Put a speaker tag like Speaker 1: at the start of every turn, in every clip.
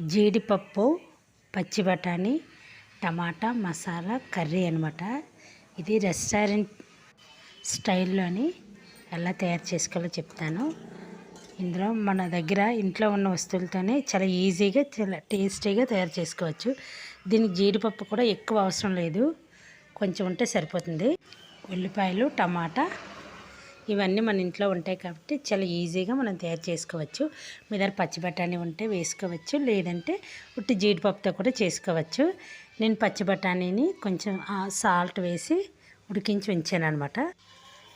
Speaker 1: జీడిపప్పు పచ్చి బఠానీ టమాటా మసాలా కర్రీ అనమాట ఇది రెస్టారెంట్ స్టైల్లోని ఎలా తయారు చేసుకోవాలో చెప్తాను. ఇందులో మన దగ్గర ఇంట్లో ఉన్న వస్తువులతోనే చాలా ఈజీగా చాలా టేస్టీగా తయారు చేసుకోవచ్చు. దీనికి జీడిపప్పు కూడా ఎక్కువ అవసరం లేదు. కొంచెం ఉంటే సరిపోతుంది. ఉల్లిపాయలు టమాటా ఇవన్నీ మన ఇంట్లో ఉంటాయి కాబట్టి చాలా ఈజీగా మనం తయారు చేసుకోవచ్చు. మీ దగ్గర పచ్చి బఠానీ ఉంటే వేసుకోవచ్చు లేదంటే ఉట్టి జీడిపప్పుతో కూడా చేసుకోవచ్చు. నేను పచ్చి బఠానీని కొంచెం సాల్ట్ వేసి ఉడికించి ఉంచాను అనమాట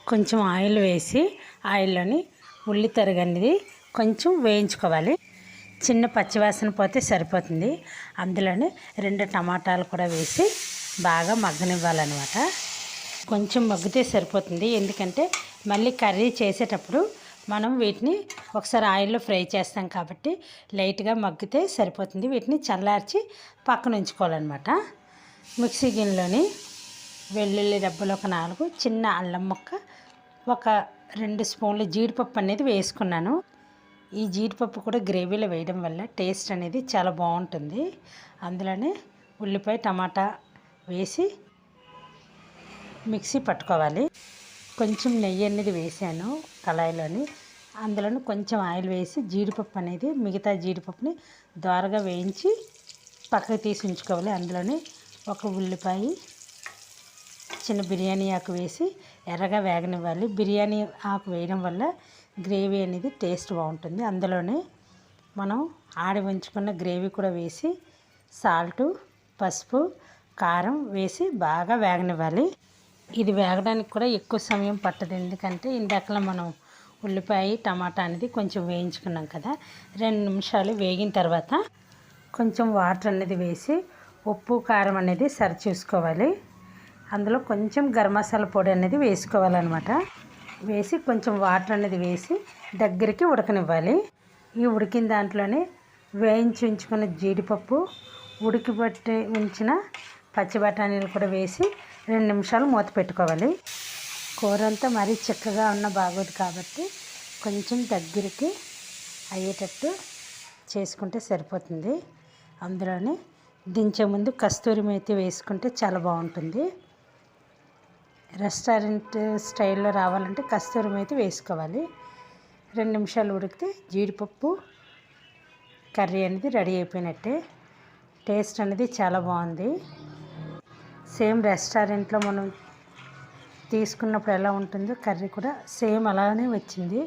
Speaker 1: కొంచెం ఆయిల్ వేసి ఆయిల్లోని ఉల్లి తరగనిది కొంచెం వేయించుకోవాలి. చిన్న పచ్చివాసన పోతే సరిపోతుంది. అందులోనే రెండు టమాటాలు కూడా వేసి బాగా మగ్గనివ్వాలన్నమాట. కొంచెం మగ్గితే సరిపోతుంది. ఎందుకంటే మళ్ళీ కర్రీ చేసేటప్పుడు మనం వీటిని ఒకసారి ఆయిల్లో ఫ్రై చేస్తాం కాబట్టి లైట్గా మగ్గితే సరిపోతుంది. వీటిని చల్లార్చి పక్కన ఉంచుకోవాలన్నమాట. మిక్సీ గిన్నెలోని వెల్లుల్లి డబ్బులు ఒక నాలుగు చిన్న అల్లం ముక్క ఒక రెండు స్పూన్లు జీడిపప్పు అనేది వేసుకున్నాను. ఈ జీడిపప్పు కూడా గ్రేవీలో వేయడం వల్ల టేస్ట్ అనేది చాలా బాగుంటుంది. అందులోనే ఉల్లిపాయ టమాటా వేసి మిక్సీ పట్టుకోవాలి. కొంచెం నెయ్యి అనేది వేసాను కళాయిలోని. అందులోని కొంచెం ఆయిల్ వేసి జీడిపప్పు అనేది మిగతా జీడిపప్పుని దోరగా వేయించి పక్కకు తీసి ఉంచుకోవాలి. అందులోనే ఒక ఉల్లిపాయ చిన్న బిర్యానీ ఆకు వేసి ఎర్రగా వేగనివ్వాలి. బిర్యానీ ఆకు వేయడం వల్ల గ్రేవీ అనేది టేస్ట్ బాగుంటుంది. అందులోనే మనం ఆడి ఉంచుకున్న గ్రేవీ కూడా వేసి సాల్టు పసుపు కారం వేసి బాగా వేగనివ్వాలి. ఇది వేగడానికి కూడా ఎక్కువ సమయం పట్టదు. ఎందుకంటే ఇందాకలా మనం ఉల్లిపాయ టమాటా అనేది కొంచెం వేయించుకున్నాం కదా. రెండు నిమిషాలు వేగిన తర్వాత కొంచెం వాటర్ అనేది వేసి ఉప్పు కారం అనేది సరి చూసుకోవాలి అందులో కొంచెం గరం మసాలా పొడి అనేది వేసుకోవాలన్నమాట. వేసి కొంచెం వాటర్ అనేది వేసి దగ్గరికి ఉడకనివ్వాలి. ఈ ఉడికిన దాంట్లోనే వేయించి ఉంచుకున్న జీడిపప్పు ఉడికిపట్టి ఉంచిన పచ్చి బఠానీలు కూడా వేసి రెండు నిమిషాలు మూత పెట్టుకోవాలి. కూర అంతా మరీ చిక్కగా ఉన్న బాగోదు కాబట్టి కొంచెం దగ్గరికి అయ్యేటట్టు చేసుకుంటే సరిపోతుంది. అందులోనే దించే ముందు కస్తూరి మేతి వేసుకుంటే చాలా బాగుంటుంది. రెస్టారెంట్ స్టైల్లో రావాలంటే కస్తూరి మేతి వేసుకోవాలి. రెండు నిమిషాలు ఉడికితే జీడిపప్పు కర్రీ అనేది రెడీ అయిపోయినట్టే. టేస్ట్ అనేది చాలా బాగుంది. సేమ్ రెస్టారెంట్లో మనం తీసుకున్నప్పుడు ఎలా ఉంటుందో కర్రీ కూడా సేమ్ అలానే వచ్చింది.